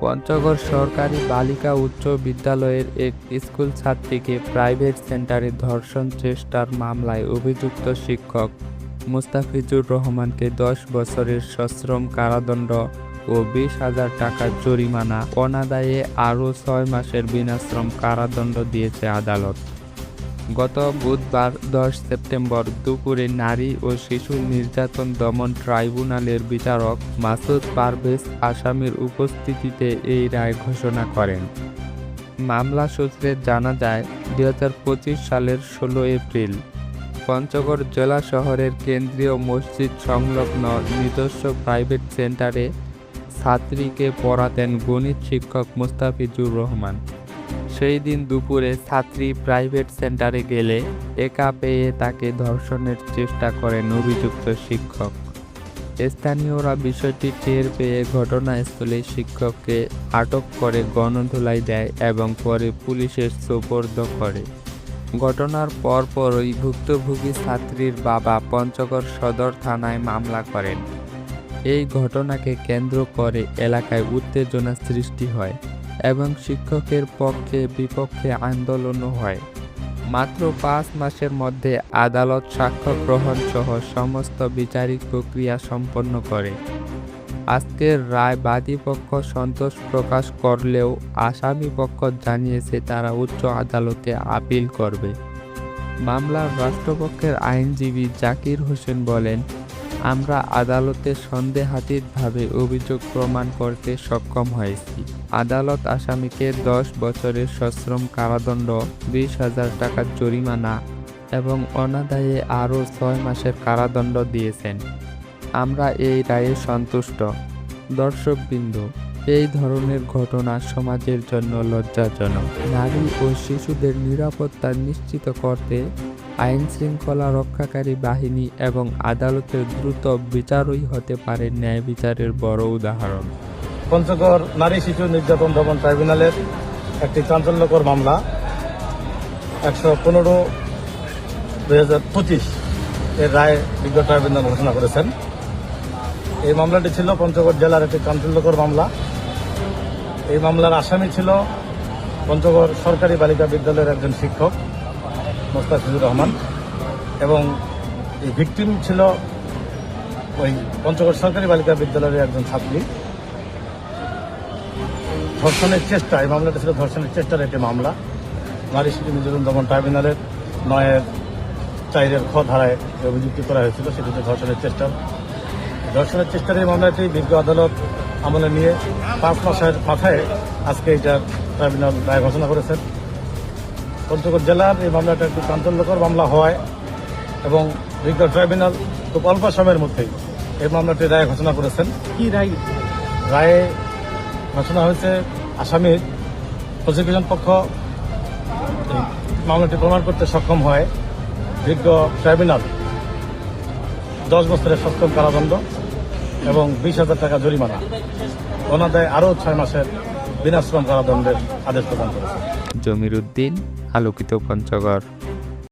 পঞ্চগড় সরকারি বালিকা উচ্চ বিদ্যালয়ের এক স্কুল ছাত্রীকে প্রাইভেট সেন্টারে ধর্ষণ চেষ্টার মামলায় অভিযুক্ত শিক্ষক মুস্তাফিজুর রহমানকে দশ বছরের সশ্রম কারাদণ্ড ও বিশ হাজার টাকার জরিমানা। অনাদায়ে আরও ছয় মাসের বিনাশ্রম কারাদণ্ড দিয়েছে আদালত। গত বুধবার দশ সেপ্টেম্বর দুপুরে নারী ও শিশু নির্যাতন দমন ট্রাইব্যুনালের বিচারক মাসুদ পারভেজ আসামির উপস্থিতিতে এই রায় ঘোষণা করেন। মামলা সূত্রে জানা যায় দু হাজার পঁচিশ সালের ষোলো এপ্রিল, পঞ্চগড় জেলা শহরের কেন্দ্রীয় মসজিদ সংলগ্ন নিজস্ব প্রাইভেট সেন্টারে ছাত্রীকে পড়াতেন গণিত শিক্ষক মুস্তাফিজুর রহমান। সেই দিন দুপুরে ছাত্রী প্রাইভেট সেন্টারে গেলে একা পেয়ে তাকে ধর্ষণের চেষ্টা করেন অভিযুক্ত শিক্ষক। স্থানীয়রা বিষয়টি টের পেয়ে ঘটনাস্থলে শিক্ষককে আটক করে গণধোলাই দেয় এবং পরে পুলিশের সোপর্দ করে। ঘটনার পরপরই ভুক্তভোগী ছাত্রীর বাবা পঞ্চগড় সদর থানায় মামলা করেন। এই ঘটনাকে কেন্দ্র করে এলাকায় উত্তেজনা সৃষ্টি হয়। এবং শিক্ষকের পক্ষে বিপক্ষে আন্দোলনও হয়। মাত্র পাঁচ মাসের মধ্যে আদালত সাক্ষ্য গ্রহণ সহ সমস্ত বিচারিক প্রক্রিয়া সম্পন্ন করে। আজকের রায় বাদীপক্ষ সন্তোষ প্রকাশ করলেও আসামি পক্ষ জানিয়েছে তারা উচ্চ আদালতে আপিল করবে। মামলার রাষ্ট্রপক্ষের আইনজীবী জাকির হোসেন বলেন আমরা আদালতে সন্দেহাতীতভাবে অভিযোগ প্রমাণ করতে সক্ষম হয়েছি। আদালত আসামিকে দশ বছরের সশ্রম কারাদণ্ড, বিশ হাজার টাকার জরিমানা এবং অনাদায়ে আরও ছয় মাসের কারাদণ্ড দিয়েছেন। আমরা এই রায়ে সন্তুষ্ট। দর্শকবৃন্দ, এই ধরনের ঘটনা সমাজের জন্য লজ্জাজনক। নারী ও শিশুদের নিরাপত্তা নিশ্চিত করতে আইন শৃঙ্খলা রক্ষাকারী বাহিনী এবং আদালতের দ্রুত বিচারই হতে পারে ন্যায় বিচারের বড় উদাহরণ। পঞ্চগড় নারী শিশু নির্যাতন দমন ট্রাইব্যুনালের একটি চাঞ্চল্যকর মামলা, একশো পনেরো, দুই হাজার পঁচিশ এর রায় বিজ্ঞ ট্রাইব্যুনাল ঘোষণা করেছেন। এই মামলাটি ছিল পঞ্চগড় জেলার একটি চাঞ্চল্যকর মামলা। এই মামলার আসামি ছিল পঞ্চগড় সরকারি বালিকা বিদ্যালয়ের একজন শিক্ষক। মোস্তাফিজুর রহমান। এবং এই ভিকটিম ছিল ওই পঞ্চগড় সরকারি বালিকা বিদ্যালয়ের একজন ছাত্রী। ধর্ষণের চেষ্টা, এই মামলাটা ছিল ধর্ষণের চেষ্টার একটি মামলা। নারী শিশু নির্যাতন দমন ট্রাইব্যুনালের নয়ের চাইরের খ ধারায় অভিযুক্তি করা হয়েছিল সেটি ধর্ষণের চেষ্টা। ধর্ষণের চেষ্টার এই মামলাটি বিজ্ঞ আদালত আমলে নিয়ে পাঁচ মাসের মাথায় আজকে এটা ট্রাইব্যুনাল রায় ঘোষণা করেছেন। পঞ্চগড় জেলার এই মামলাটা একটি চাঞ্চল্যকর মামলা হওয়ায় এবং বিজ্ঞ ট্রাইব্যুনাল খুব অল্প সময়ের মধ্যেই এই মামলাটি রায় ঘোষণা করেছেন। কি রায়? রায়ে ঘোষণা হয়েছে আসামির প্রসিকিউশন পক্ষ মামলাটি প্রমাণ করতে সক্ষম হয় বিজ্ঞ ট্রাইব্যুনাল। দশ বছরের সপ্তম কারাদণ্ড এবং বিশ হাজার টাকা জরিমানা। অনাদায় আরও ছয় মাসের বিনাশ্রম কারাদণ্ডের আদেশ প্রদান করেছে। জমির উদ্দিন আলোকিত পঞ্চগড়।